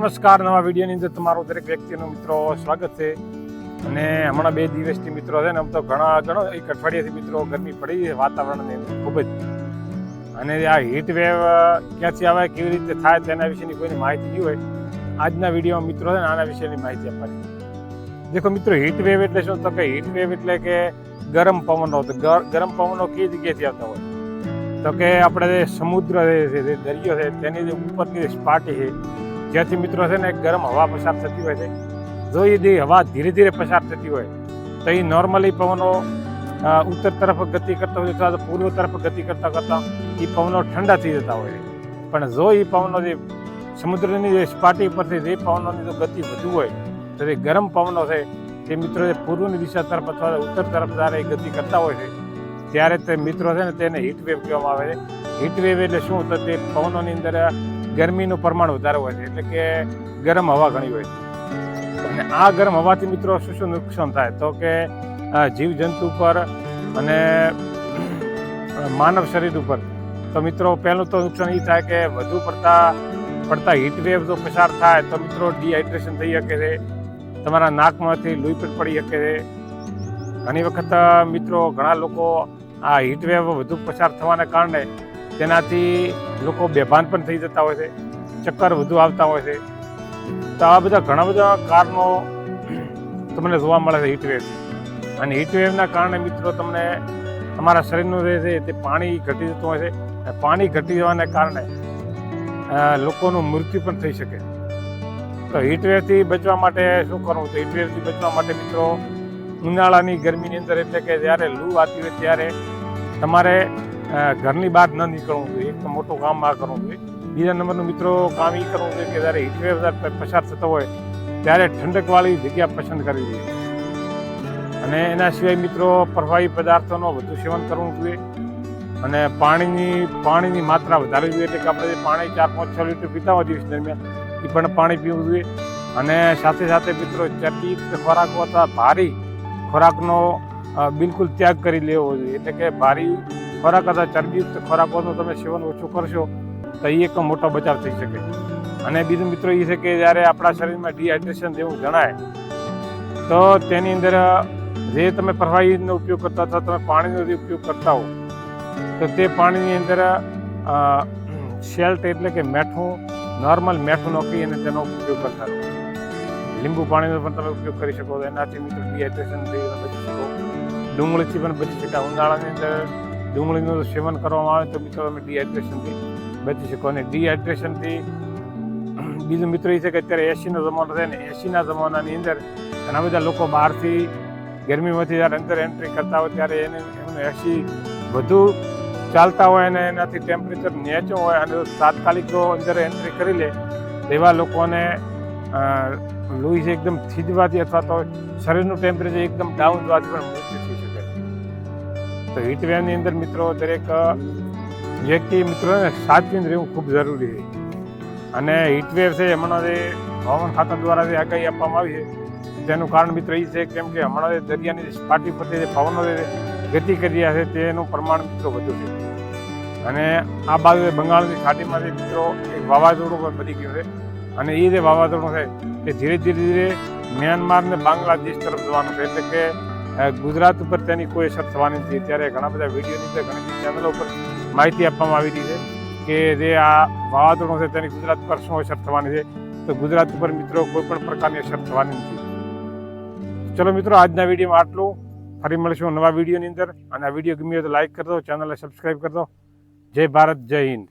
નમસ્કાર, નવા વિડીયોની અંદર તમારું દરેક વ્યક્તિનું મિત્રો સ્વાગત છે. અને હમણાં બે દિવસથી મિત્રો છે ને, આમ તો ઘણા, ઘણો એક અઠવાડિયાથી મિત્રો ગરમી પડી છે વાતાવરણની ખૂબ જ. અને આ હીટ વેવ ક્યાંથી આવે, કેવી રીતે થાય, તેના વિશેની કોઈની માહિતી નહીં હોય. આજના વિડીયોમાં મિત્રો છે ને, આના વિશેની માહિતી આપવાની. દેખો મિત્રો હીટ વેવ એટલે શું? તો કે હીટ વેવ એટલે કે ગરમ પવનો, તો ગરમ પવનો કઈ જગ્યાએથી આવતા હોય? તો કે આપણે સમુદ્ર છે દરિયો છે, તેની જે ઉપરની સપાટી છે જ્યાંથી મિત્રો છે ને ગરમ હવા પસાર થતી હોય છે. જો એ જે હવા ધીરે ધીરે પસાર થતી હોય, તો એ નોર્મલી પવનો ઉત્તર તરફ ગતિ કરતા હોય અથવા પૂર્વ તરફ ગતિ કરતા કરતા એ પવનો ઠંડા થઈ જતા હોય છે. પણ જો એ પવનો જે સમુદ્રની જે સપાટી પરથી જે પવનોની જો ગતિ વધુ હોય, તો જે ગરમ પવનો છે, તે મિત્રો જે પૂર્વની દિશા તરફ અથવા ઉત્તર તરફ જ્યારે એ ગતિ કરતા હોય છે, ત્યારે તે મિત્રો છે ને તેને હીટ વેવ કહેવામાં આવે છે. હીટ વેવ એટલે શું? તો તે પવનોની અંદર ગરમીનું પ્રમાણ વધારે હોય છે, એટલે કે ગરમ હવા ઘણી હોય છે. અને આ ગરમ હવાથી મિત્રો શું શું નુકસાન થાય? તો કે જીવજંતુ પર અને માનવ શરીર ઉપર. તો મિત્રો, પહેલું તો નુકસાન એ થાય કે વધુ પડતા પડતા હીટવેવ જો પસાર થાય, તો મિત્રો ડિહાઇડ્રેશન થઈ શકે છે. તમારા નાકમાંથી લોહી પણ પડી શકે છે. ઘણી વખત મિત્રો ઘણા લોકો આ હીટવેવ વધુ પસાર થવાને કારણે તેનાથી લોકો બેભાન પણ થઈ જતા હોય છે, ચક્કર વધુ આવતા હોય છે. તો આ બધા ઘણા બધા કારણો તમને જોવા મળે છે હીટવેવ અને હીટવેવના કારણે મિત્રો તમને તમારા શરીરનું જે છે તે પાણી ઘટી જતું હોય છે. અને પાણી ઘટી જવાને કારણે લોકોનું મૃત્યુ પણ થઈ શકે. તો હીટવેવથી બચવા માટે શું કરવું તો હીટવેવથી બચવા માટે મિત્રો, ઉનાળાની ગરમીની અંદર એટલે કે જ્યારે લૂ આવતી હોય ત્યારે તમારે ઘરની બહાર ન નીકળવું જોઈએ, એક તો મોટું કામ આ કરવું જોઈએ. બીજા નંબરનું મિત્રો કામ એ કરવું જોઈએ કે જ્યારે હીટ વેવ જ્યારે પસાર થતો હોય, ત્યારે ઠંડકવાળી જગ્યા પસંદ કરવી જોઈએ. અને એના સિવાય મિત્રો પ્રવાહી પદાર્થોનો વધુ સેવન કરવું જોઈએ અને પાણીની પાણીની માત્રા વધારવી જોઈએ. એટલે કે આપણે પાણી ચાર, પાંચ, છ લીટર પીતા હોય દિવસ દરમિયાન એ પણ પાણી પીવું જોઈએ. અને સાથે સાથે મિત્રો ચરબીયુક્ત ખોરાક અથવા ભારી ખોરાકનો બિલકુલ ત્યાગ કરી લેવો જોઈએ. એટલે કે ભારી ખોરાક અથવા ચરબીયુક્ત ખોરાકોનું તમે સેવન ઓછું કરશો, તો એ એક મોટો બચાવ થઈ શકે અને બીજું મિત્રો એ છે કે જ્યારે આપણા શરીરમાં ડિહાઇડ્રેશન જેવું જણાય, તો તેની અંદર જે તમે પ્રવાહીનો ઉપયોગ કરતા અથવા તમે પાણીનો જે ઉપયોગ કરતા હો, તો તે પાણીની અંદર શેલ્ટ એટલે કે મેઠું નોર્મલ મેઠું નોખી અને તેનો ઉપયોગ કરતા રહો. લીંબુ પાણીનો પણ તમે ઉપયોગ કરી શકો એનાથી મિત્રો ડિહાઇડ્રેશન થઈ શકો. ડુંગળીથી પણ બચી શકાય ઉનાળાની અંદર ડુંગળીનું સેવન કરવામાં આવે તો મિત્રો તમે ડિહાઇડ્રેશનથી બચી શકો અને ડિહાઇડ્રેશનથી બીજું મિત્રો એ છે કે અત્યારે એસીનો જમાનો છે ને એસીના જમાનાની અંદર ઘણા બધા લોકો બહારથી ગરમીમાંથી જ્યારે અંદર એન્ટ્રી કરતા હોય ત્યારે એને એમનું એસી વધુ ચાલતા હોય અને એનાથી ટેમ્પરેચર નેચો હોય અને તાત્કાલિક જો અંદર એન્ટ્રી કરી લે તેવા લોકોને લૂઈસ એકદમ થીજવાથી અથવા તો શરીરનું ટેમ્પરેચર એકદમ ડાઉન થવાથી પણ મૃત્યુ તો હીટ વેવની અંદર મિત્રો દરેક વ્યક્તિ મિત્રોને સાચવીને રહેવું ખૂબ જરૂરી છે. અને હીટ વેવ છે હમણાં જે હવામાન ખાતા દ્વારા જે આગાહી આપવામાં આવી છે, તેનું કારણ મિત્ર એ છે કેમ કે હમણાં જે દરિયાની જે સપાટી પરથી જે પવનો ગતિ કરી રહ્યા છે, તેનું પ્રમાણ મિત્રો વધુ છે. અને આ બાજુ બંગાળની ખાડીમાંથી મિત્રો એક વાવાઝોડું પણ બની ગયું છે. અને એ જે વાવાઝોડું છે તે ધીરે ધીરે ધીરે મ્યાનમાર ને બાંગ્લાદેશ તરફ જવાનું છે. એટલે કે ગુજરાત ઉપર તેની કોઈ અસર થવાની નથી. ત્યારે ઘણા બધા વિડીયોની અંદર ઘણી બધી ચેનલો ઉપર માહિતી આપવામાં આવી રહી છે કે જે આ વાવાઝોડું છે તેની ગુજરાત પર શું અસર થવાની છે. તો ગુજરાત ઉપર મિત્રો કોઈ પણ પ્રકારની અસર થવાની નથી. ચલો મિત્રો, આજના વિડીયોમાં આટલું. ફરી મળીશું નવા વિડીયોની અંદર. અને આ વીડિયો ગમ્યો તો લાઈક કરી દો ચેનલને સબસ્ક્રાઈબ કરી દો. જય ભારત, જય હિન્દ.